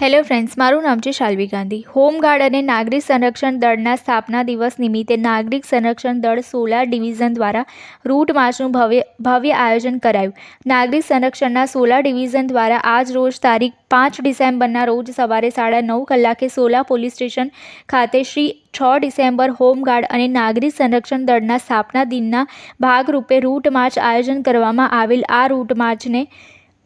Hello friends મારું નામ છે શાલ્વી ગાંધી. હોમગાર્ડ અને નાગરિક સંરક્ષણ દળના સ્થાપના દિવસ નિમિત્તે નાગરિક સંરક્ષણ દળ સોલાર ડિવિઝન દ્વારા રૂટ માર્ચનું ભવ્ય ભવ્ય આયોજન કરાયું. નાગરિક સંરક્ષણના સોલાર ડિવિઝન દ્વારા આજ રોજ તારીખ પાંચ ડિસેમ્બરના રોજ સવારે સાડા નવ કલાકે સોલા પોલીસ સ્ટેશન ખાતે શ્રી છ ડિસેમ્બર હોમગાર્ડ અને નાગરિક સંરક્ષણ દળના સ્થાપના દિનના ભાગરૂપે રૂટ માર્ચ આયોજન કરવામાં આવેલ. આ route માર્ચને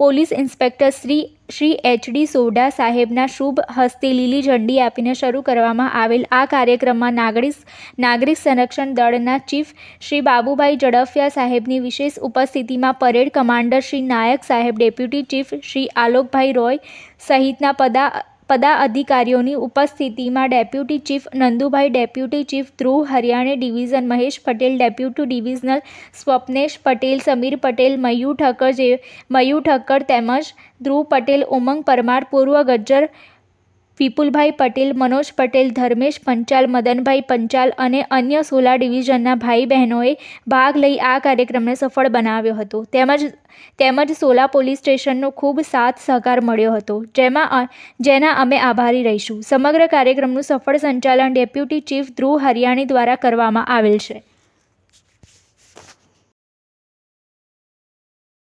police inspector Shri Shri HD Sodha સાહેબના શુભ હસ્તે લીલી ઝંડી આપીને શરૂ કરવામાં આવેલ આ કાર્યક્રમમાં નાગરિક નાગરિક સંરક્ષણ દળના ચીફ શ્રી બાબુભાઈ ઝડફિયા સાહેબની વિશેષ ઉપસ્થિતિમાં પરેડ કમાન્ડર શ્રી નાયક સાહેબ, ડેપ્યુટી ચીફ શ્રી આલોકભાઈ રોય સહિતના પદા પદા અધિકારીઓની ઉપસ્થિતિમાં deputy chief Nandubhai, deputy chief Dhruv Haryana, division Mahesh Patel, deputy divisional Swapnesh Patel, Samir Patel Mayu Thakkar જે મયુ ઠક્કર તેમજ ધ્રુવ પટેલ, ઉમંગ પરમાર, પૂર્વ ગજ્જર વિપુલભાઈ પટેલ, મનોજ પટેલ, ધર્મેશ પંચાલ, મદનભાઈ પંચાલ અને અન્ય સોલા ડિવિઝનના ભાઈ બહેનોએ ભાગ લઈ આ કાર્યક્રમને સફળ બનાવ્યો હતો. તેમજ તેમજ સોલા પોલીસ સ્ટેશનનો ખૂબ સાથ સહકાર મળ્યો હતો. જેમાં જેના અમે આભારી રહીશું. સમગ્ર કાર્યક્રમનું સફળ સંચાલન ડેપ્યુટી ચીફ ધ્રુવ હરિયાણી દ્વારા કરવામાં આવેલ છે.